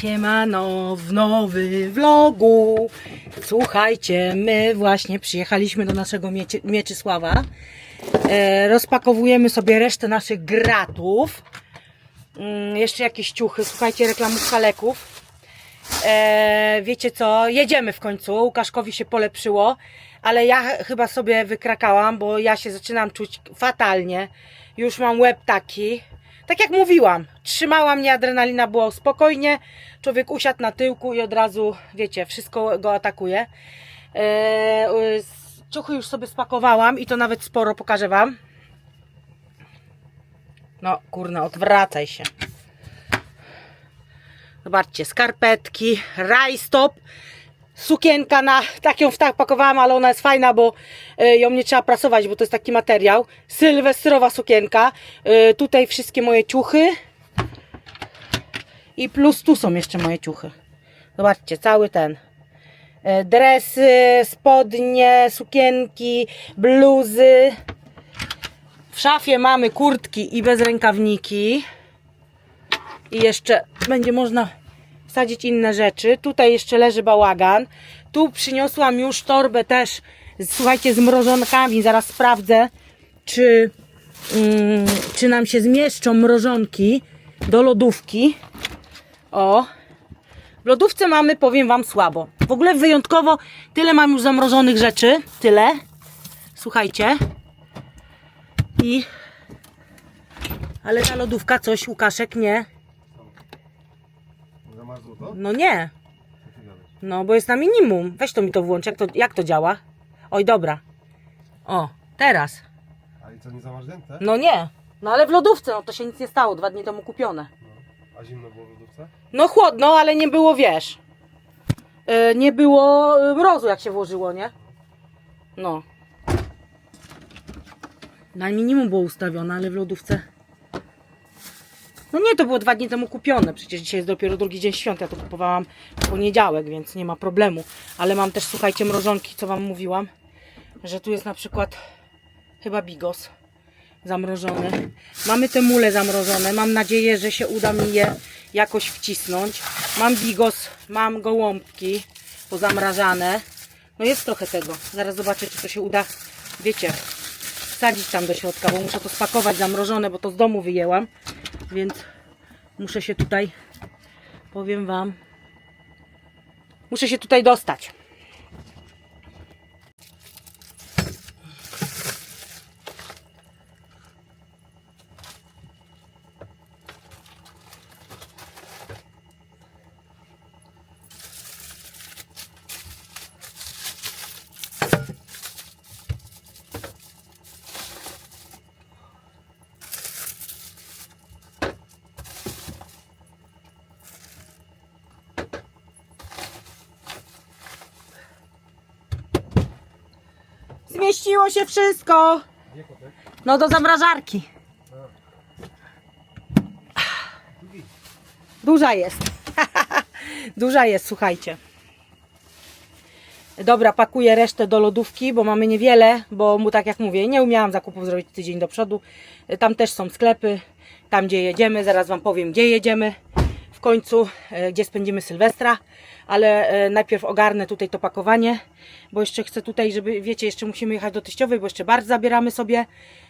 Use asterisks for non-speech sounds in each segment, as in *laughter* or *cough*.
Siemano w nowym vlogu. Słuchajcie, my właśnie przyjechaliśmy do naszego Miecie, Mieczysława. E, rozpakowujemy sobie resztę naszych gratów. Mm, jeszcze jakieś ciuchy. Słuchajcie, reklamówka leków. E, wiecie co, jedziemy w końcu. Łukaszkowi się polepszyło, ale ja ch- chyba sobie wykrakałam, bo ja się zaczynam czuć fatalnie. Już mam łeb taki. Tak jak mówiłam, trzymała mnie adrenalina, było spokojnie. Człowiek usiadł na tyłku i od razu, wiecie, wszystko go atakuje. E, s- ciuchy już sobie spakowałam i to nawet sporo, pokażę Wam. No, kurna, odwracaj się. Zobaczcie, skarpetki, rajstop, sukienka na, tak ją tak pakowałam, ale ona jest fajna, bo e, ją nie trzeba prasować, bo to jest taki materiał. Sylwestrowa sukienka, E, tutaj wszystkie moje ciuchy i plus tu są jeszcze moje ciuchy. Zobaczcie, cały ten. E, Dresy, spodnie, sukienki, bluzy. W szafie mamy kurtki i bezrękawniki. I jeszcze będzie można wsadzić inne rzeczy. Tutaj jeszcze leży bałagan. Tu przyniosłam już torbę też, słuchajcie, z mrożonkami. Zaraz sprawdzę, czy, mm, czy nam się zmieszczą mrożonki do lodówki. O. W lodówce mamy, powiem Wam, słabo. W ogóle wyjątkowo tyle mam już zamrożonych rzeczy. Tyle. Słuchajcie. I... Ale ta lodówka coś, Łukaszek, nie. To? No nie. Co ty gadasz? No, bo jest na minimum. Weź to mi to włącz. Jak to, jak to działa? Oj, dobra. O, teraz. A i co, nie zamarznięte? No nie. No ale w lodówce, no to się nic nie stało. Dwa dni temu kupione. No. A zimno było w lodówce? No chłodno, ale nie było, wiesz. Yy, nie było yy, mrozu, jak się włożyło, nie? No. Na minimum było ustawione, ale w lodówce. No nie, to było dwa dni temu kupione. Przecież dzisiaj jest dopiero drugi dzień świąt. Ja to kupowałam w poniedziałek, więc nie ma problemu. Ale mam też, słuchajcie, mrożonki, co wam mówiłam. Że tu jest na przykład chyba bigos zamrożony. Mamy te mule zamrożone. Mam nadzieję, że się uda mi je jakoś wcisnąć. Mam bigos, mam gołąbki pozamrażane. No jest trochę tego. Zaraz zobaczę, czy to się uda, wiecie, wsadzić tam do środka, bo muszę to spakować zamrożone, bo to z domu wyjęłam. Więc muszę się tutaj, powiem Wam, muszę się tutaj dostać. Zmieściło się wszystko. No do zamrażarki. Duża jest. *laughs* Duża jest, słuchajcie. Dobra, pakuję resztę do lodówki, bo mamy niewiele, bo mu tak jak mówię, nie umiałam zakupów zrobić tydzień do przodu. Tam też są sklepy, tam gdzie jedziemy, zaraz Wam powiem gdzie jedziemy w końcu, e, gdzie spędzimy Sylwestra, ale e, najpierw ogarnę tutaj to pakowanie, bo jeszcze chcę tutaj, żeby, wiecie, jeszcze musimy jechać do teściowej, bo jeszcze bardzo zabieramy sobie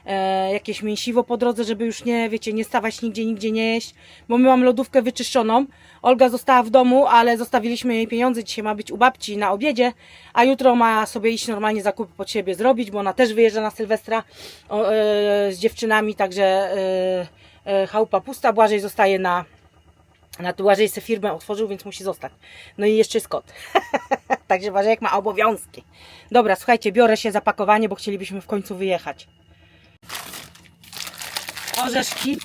e, jakieś mięsiwo po drodze, żeby już nie, wiecie, nie stawać nigdzie, nigdzie nie jeść, bo my mamy lodówkę wyczyszczoną. Olga została w domu, ale zostawiliśmy jej pieniądze, dzisiaj ma być u babci na obiedzie, a jutro ma sobie iść normalnie zakupy pod siebie zrobić, bo ona też wyjeżdża na Sylwestra z dziewczynami, także chałupa pusta, Błażej zostaje na na tu Błażej sobie firmę otworzył, więc musi zostać. No i jeszcze jest kot. *laughs* Także Błażejek ma obowiązki. Dobra, słuchajcie, biorę się za pakowanie, bo chcielibyśmy w końcu wyjechać. Orzeszki.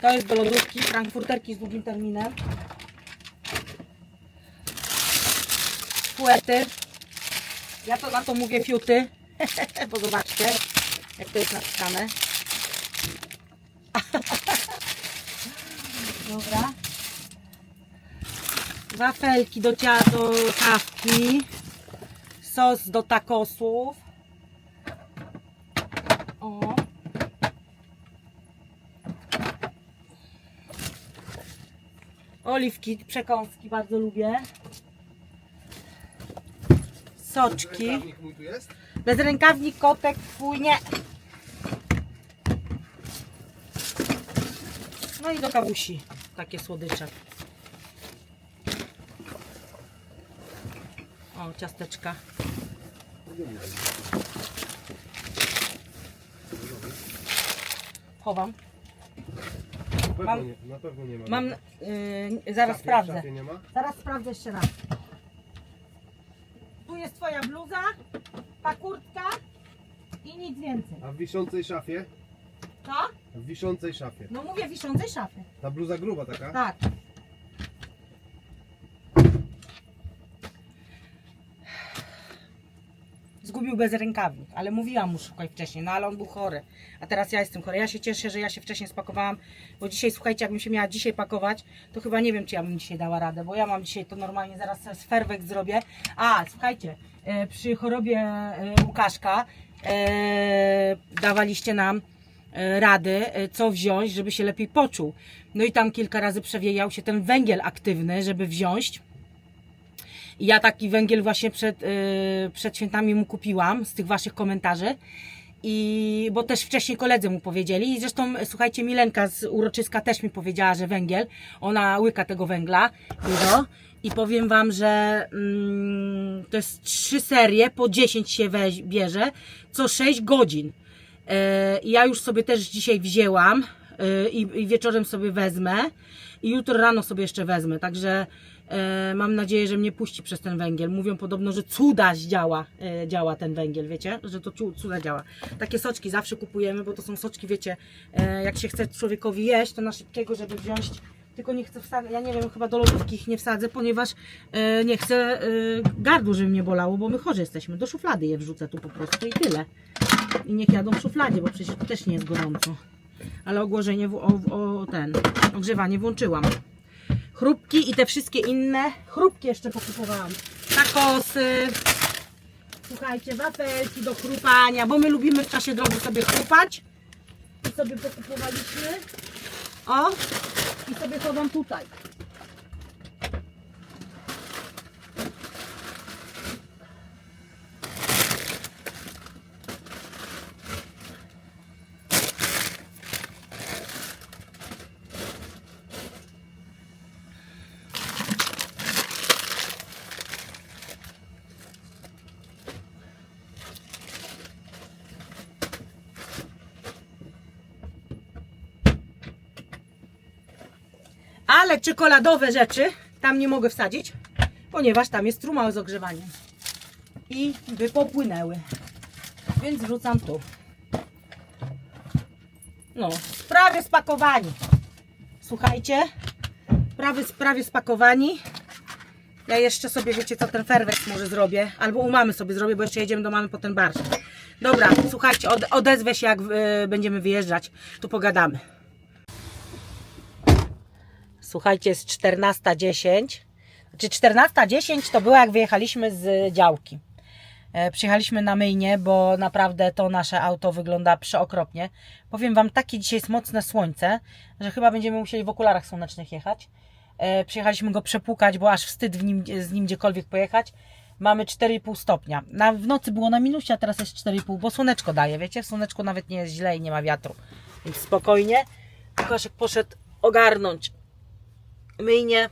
To jest do lodówki. Frankfurterki z długim terminem. Płety. Ja to na to mówię fiuty. *laughs* bo zobaczcie, jak to jest napisane. Dobra. Wafelki do, do kawki. Sos do takosów. O. Oliwki, przekąski bardzo lubię. Soczki. Rękawnik mój tu jest? Bezrękawnik, kotek. No i do kawusi takie słodycze. O, ciasteczka. Chowam. Na pewno, Mam- nie, na pewno nie ma. Mam, yy, zaraz szafie- sprawdzę. szafie nie ma? Zaraz sprawdzę jeszcze raz. Tu jest twoja bluza, ta kurtka i nic więcej. A w wiszącej szafie? Co? W wiszącej szafie. No mówię wiszącej szafie. Ta bluza gruba taka? Tak. Zgubił bez rękawnik, ale mówiłam mu szukaj wcześniej, no ale on był chory. A teraz ja jestem chory. Ja się cieszę, że ja się wcześniej spakowałam, bo dzisiaj, słuchajcie, jakbym się miała dzisiaj pakować, to chyba nie wiem, czy ja bym dzisiaj dała radę, bo ja mam dzisiaj to normalnie, zaraz sobie z ferwek zrobię. A, słuchajcie, e, przy chorobie e, Łukaszka e, dawaliście nam rady, e, co wziąć, żeby się lepiej poczuł. No i tam kilka razy przewijał się ten węgiel aktywny, żeby wziąć. I ja taki węgiel właśnie przed, yy, przed świętami mu kupiłam z tych waszych komentarzy. I bo też wcześniej koledzy mu powiedzieli. I zresztą słuchajcie, Milenka z uroczyska też mi powiedziała, że węgiel, ona łyka tego węgla dużo. I powiem wam, że mm, to jest trzy serie, po 10 się weź, bierze, co 6 godzin. E, ja już sobie też dzisiaj wzięłam e, i, wieczorem sobie wezmę i jutro rano sobie jeszcze wezmę, także e, mam nadzieję, że mnie puści przez ten węgiel. Mówią podobno, że cuda działa, działa ten węgiel, wiecie, że to cu- cuda działa. Takie soczki zawsze kupujemy, bo to są soczki, wiecie, jak się chce człowiekowi jeść, to na szybkiego, żeby wziąć tylko nie chcę wsadzić, ja nie wiem, chyba do lodówki ich nie wsadzę, ponieważ nie chcę e, gardło, żeby mnie bolało, bo my chorzy jesteśmy. Do szuflady je wrzucę tu po prostu i tyle i niech jadą w szufladzie, bo przecież to też nie jest gorąco. Ale ogłoszenie, w, o, o ten, ogrzewanie włączyłam. Chrupki i te wszystkie inne. Chrupki jeszcze pokupowałam. Takosy. Słuchajcie, wafelki do chrupania, bo my lubimy w czasie drogi sobie chrupać. I sobie pokupowaliśmy. O! I sobie chowam tutaj. Ale czekoladowe rzeczy tam nie mogę wsadzić, ponieważ tam jest truma z ogrzewaniem. I by popłynęły. Więc wrzucam tu. No, prawie spakowani. Słuchajcie, prawie, prawie spakowani. Ja jeszcze sobie, wiecie co, ten ferwek może zrobię. Albo u mamy sobie zrobię, bo jeszcze jedziemy do mamy po ten barszcz. Dobra, słuchajcie, od, odezwę się jak y, będziemy wyjeżdżać. Tu pogadamy. Słuchajcie, jest 14.10. Znaczy 14.10 to było jak wyjechaliśmy z działki. E, Przyjechaliśmy na myjnie, bo naprawdę to nasze auto wygląda przeokropnie. Powiem Wam, takie dzisiaj jest mocne słońce, że chyba będziemy musieli w okularach słonecznych jechać. E, Przyjechaliśmy go przepłukać, bo aż wstyd w nim, z nim gdziekolwiek pojechać. Mamy 4,5 stopnia. Na, w nocy było na minusie, a teraz jest 4,5, bo słoneczko daje, wiecie? W słoneczku nawet nie jest źle i nie ma wiatru. Więc spokojnie. Łukaszek poszedł ogarnąć myjnie.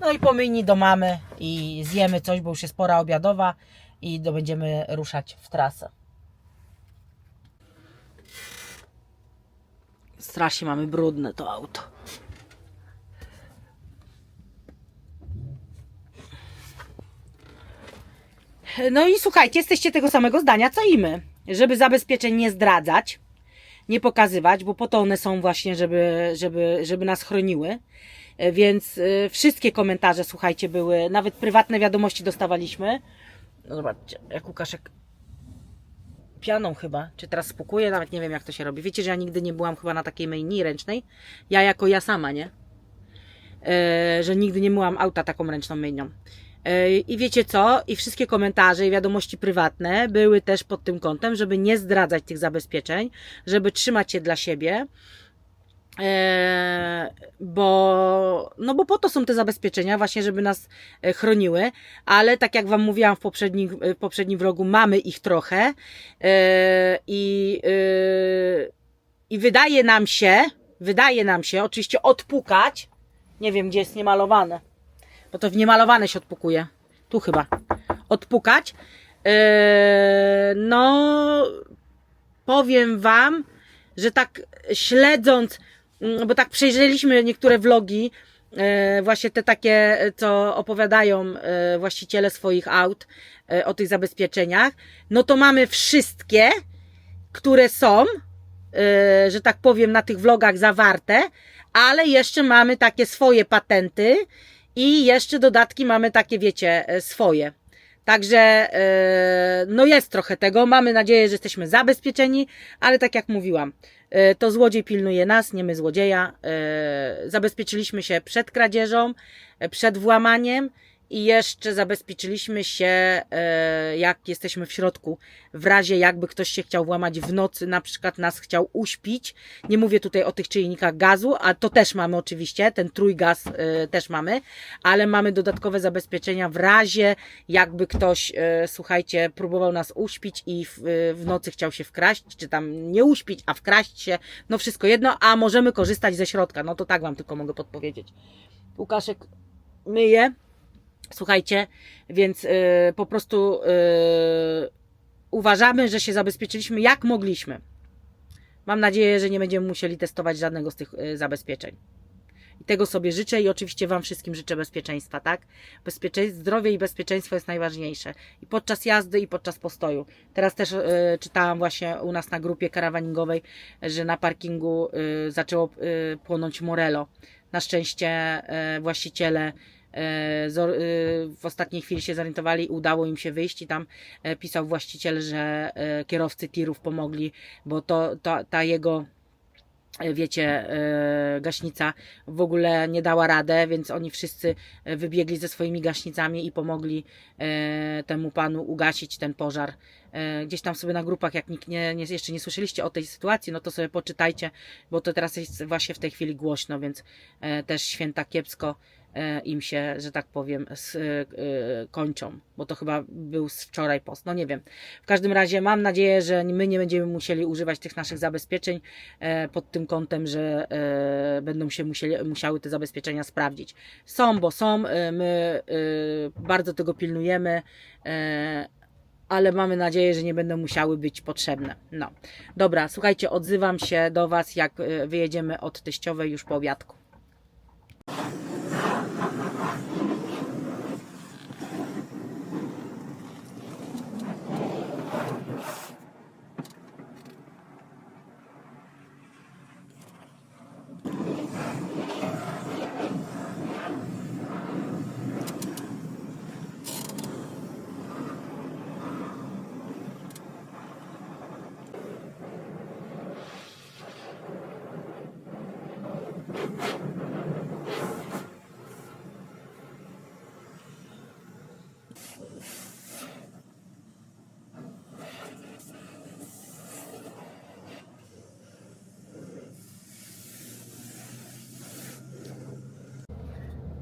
No i po myjni do mamy i zjemy coś, bo już jest pora obiadowa i do, będziemy ruszać w trasę. Strasznie mamy brudne to auto. No i słuchajcie, jesteście tego samego zdania co i my. Żeby zabezpieczeń nie zdradzać, nie pokazywać, bo po to one są właśnie, żeby, żeby, żeby nas chroniły. E, Więc y, wszystkie komentarze, słuchajcie, były, nawet prywatne wiadomości dostawaliśmy. No zobaczcie, jak Łukaszek pianą chyba, czy teraz spukuje, nawet nie wiem jak to się robi. Wiecie, że ja nigdy nie byłam chyba na takiej myjni ręcznej. Ja jako ja sama, nie? E, że nigdy nie myłam auta taką ręczną myjnią. E, I wiecie co? I wszystkie komentarze i wiadomości prywatne były też pod tym kątem, żeby nie zdradzać tych zabezpieczeń, żeby trzymać je dla siebie E, bo, no bo po to są te zabezpieczenia, właśnie, żeby nas e, chroniły, ale tak jak Wam mówiłam w poprzednim, w poprzednim vlogu, mamy ich trochę e, i, e, i wydaje nam się, wydaje nam się oczywiście odpukać, nie wiem gdzie jest niemalowane, bo to w niemalowane się odpukuje, tu chyba, odpukać, e, no powiem Wam, że tak śledząc, bo tak przejrzeliśmy niektóre vlogi, e, właśnie te takie, co opowiadają e, właściciele swoich aut e, o tych zabezpieczeniach, no to mamy wszystkie, które są, że tak powiem, na tych vlogach zawarte, ale jeszcze mamy takie swoje patenty i jeszcze dodatki mamy takie, wiecie, swoje. Także no jest trochę tego. Mamy nadzieję, że jesteśmy zabezpieczeni, ale tak jak mówiłam, to złodziej pilnuje nas, nie my złodzieja. E, Zabezpieczyliśmy się przed kradzieżą, e, przed włamaniem i jeszcze zabezpieczyliśmy się, e, jak jesteśmy w środku, w razie jakby ktoś się chciał włamać w nocy, na przykład nas chciał uśpić. Nie mówię tutaj o tych czynnikach gazu, a to też mamy oczywiście, ten trójgaz e, też mamy, ale mamy dodatkowe zabezpieczenia w razie jakby ktoś, e, słuchajcie, próbował nas uśpić i w, nocy chciał się wkraść, czy tam nie uśpić, a wkraść się, no wszystko jedno, a możemy korzystać ze środka, no to tak Wam tylko mogę podpowiedzieć. Łukaszek myje, słuchajcie, więc e, po prostu e, uważamy, że się zabezpieczyliśmy jak mogliśmy. Mam nadzieję, że nie będziemy musieli testować żadnego z tych e, zabezpieczeń. I tego sobie życzę i oczywiście Wam wszystkim życzę bezpieczeństwa, tak? Bezpieczeństwo, zdrowie i bezpieczeństwo jest najważniejsze. I podczas jazdy, i podczas postoju. Teraz też e, czytałam właśnie u nas na grupie karawaningowej, że na parkingu e, zaczęło e, płonąć Morello. Na szczęście e, właściciele w ostatniej chwili się zorientowali, udało im się wyjść i tam e, pisał właściciel, że e, kierowcy tirów pomogli, bo to, to ta jego e, wiecie, e, gaśnica w ogóle nie dała radę, więc oni wszyscy e, wybiegli ze swoimi gaśnicami i pomogli e, temu panu ugasić ten pożar. E, Gdzieś tam sobie na grupach, jak nikt nie, nie, jeszcze nie słyszeliście o tej sytuacji, no to sobie poczytajcie, bo to teraz jest właśnie w tej chwili głośno, więc e, też święta kiepsko e, im się, że tak powiem, e, e, kończą, bo to chyba był z wczoraj post, no nie wiem. W każdym razie mam nadzieję, że my nie będziemy musieli używać tych naszych zabezpieczeń e, pod tym kątem, że e, będą się musieli, musiały te zabezpieczenia sprawdzić. Są, bo są, e, my e, bardzo tego pilnujemy, e, ale mamy nadzieję, że nie będą musiały być potrzebne. No, dobra, słuchajcie, odzywam się do Was, jak e, wyjedziemy od teściowej już po obiadku.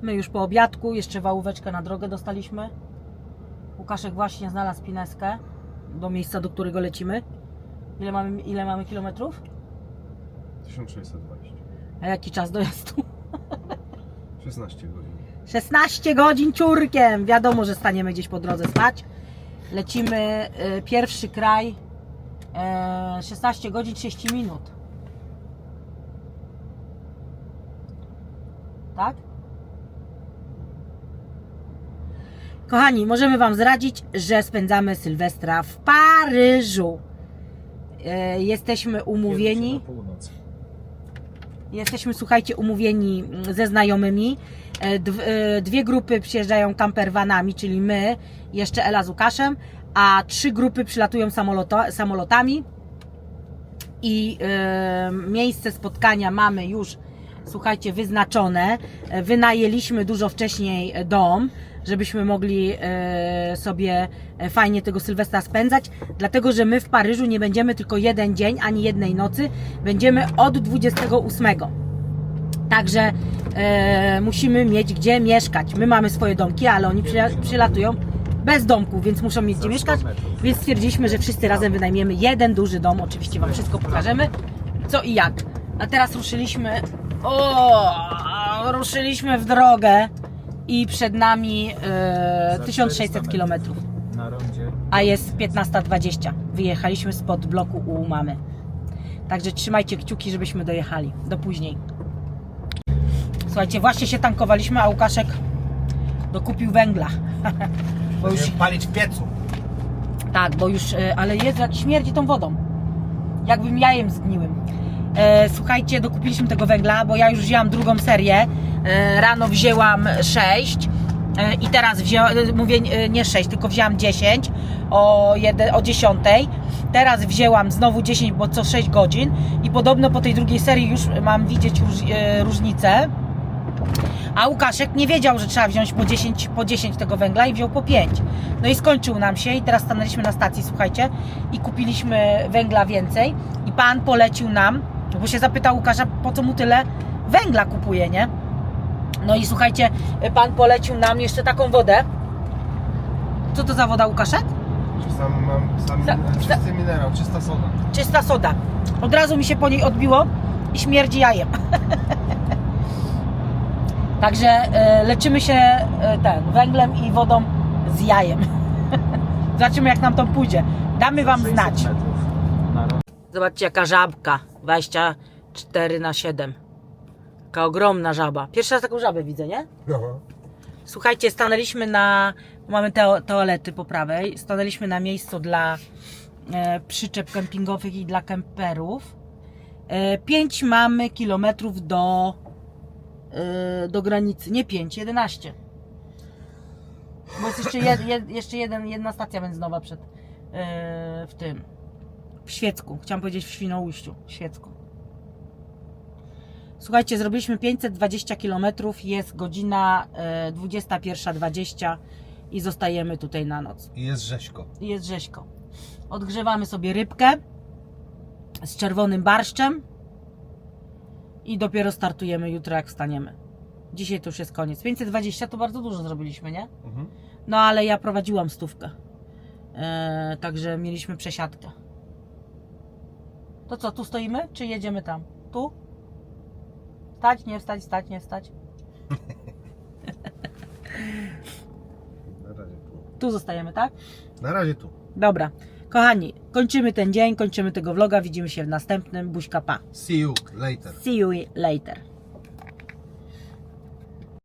My już po obiadku, jeszcze wałóweczkę na drogę dostaliśmy. Łukaszek właśnie znalazł pineskę do miejsca, do którego lecimy. Ile mamy, ile mamy kilometrów? 1620. A jaki czas dojazdu? *laughs* 16 godzin. 16 godzin ciurkiem. Wiadomo, że staniemy gdzieś po drodze spać. Lecimy y, pierwszy kraj. E, 16 godzin 30 minut. Tak? Kochani, możemy Wam zdradzić, że spędzamy Sylwestra w Paryżu. E, jesteśmy umówieni. Jesteśmy, słuchajcie, umówieni mm, ze znajomymi. E, e, Dwie grupy przyjeżdżają campervanami, czyli my, jeszcze Ela z Łukaszem, a trzy grupy przylatują samolotami. I e, miejsce spotkania mamy już, słuchajcie, wyznaczone. Wynajęliśmy dużo wcześniej dom, żebyśmy mogli e, sobie e, fajnie tego Sylwestra spędzać, dlatego że my w Paryżu nie będziemy tylko jeden dzień ani jednej nocy, będziemy od 28. Także e, musimy mieć gdzie mieszkać. My mamy swoje domki, ale oni przyla- przylatują bez domku, więc muszą mieć gdzie mieszkać. Więc stwierdziliśmy, że wszyscy razem wynajmiemy jeden duży dom. Oczywiście Wam wszystko pokażemy, co i jak. A teraz ruszyliśmy. O, ruszyliśmy w drogę i przed nami e, 1600 km, Na rondzie. a jest 15.20. Wyjechaliśmy spod bloku u mamy. Także trzymajcie kciuki, żebyśmy dojechali. Do później. Słuchajcie, właśnie się tankowaliśmy, a Łukaszek dokupił węgla. *laughs* Bo już, palić w piecu. tak, bo już, e, ale jest jak śmierdzi tą wodą. Jakbym jajem zgniłym. E, słuchajcie, dokupiliśmy tego węgla, bo ja już wzięłam drugą serię. E, rano wzięłam 6 e, i teraz wzięłam, e, mówię e, nie 6, tylko wzięłam 10 o, jeden, o 10. Teraz wzięłam znowu 10, bo co 6 godzin i podobno po tej drugiej serii już mam widzieć róż, e, różnicę. A Łukaszek nie wiedział, że trzeba wziąć po 10, po 10 tego węgla i wziął po 5. No i skończył nam się i teraz stanęliśmy na stacji, słuchajcie, i kupiliśmy węgla więcej i pan polecił nam, bo się zapytał Łukasza, po co mu tyle węgla kupuje, nie? No i słuchajcie, pan polecił nam jeszcze taką wodę. Co to za woda, Łukaszek? Sam mam sam Za- czysty minerał, czysta soda. Czysta soda. Od razu mi się po niej odbiło i śmierdzi jajem. *laughs* Także e, leczymy się e, ten, węglem i wodą z jajem. *laughs* Zobaczymy jak nam to pójdzie. Damy Wam 600 znać. Na. Zobaczcie jaka żabka. 24 na 7. Taka ogromna żaba. Pierwszy raz taką żabę widzę, nie? No. Słuchajcie, stanęliśmy na. Mamy te toalety po prawej. Stanęliśmy na miejscu dla e, przyczep kempingowych i dla kemperów. E, 5 mamy kilometrów do, e, do granicy. Nie 5, 11. Bo jest jeszcze, jed, jed, jeszcze jeden, jedna stacja benzynowa przed e, w tym. W Świecku. Chciałam powiedzieć w Świnoujściu. W Świecku. Słuchajcie, zrobiliśmy 520 km, jest godzina e, 21.20 i zostajemy tutaj na noc. I jest rzeźko. I Jest rzeźko. Odgrzewamy sobie rybkę z czerwonym barszczem i dopiero startujemy jutro jak wstaniemy. Dzisiaj to już jest koniec. 520 to bardzo dużo zrobiliśmy, nie? Mhm. No ale ja prowadziłam stówkę. E, także mieliśmy przesiadkę. To co, tu stoimy? Czy jedziemy tam? Tu? Stać, nie wstać, stać, nie wstać. *laughs* Na razie tu. Tu zostajemy, tak? Na razie tu. Dobra. Kochani, kończymy ten dzień, kończymy tego vloga. Widzimy się w następnym. Buźka pa. See you later. See you later.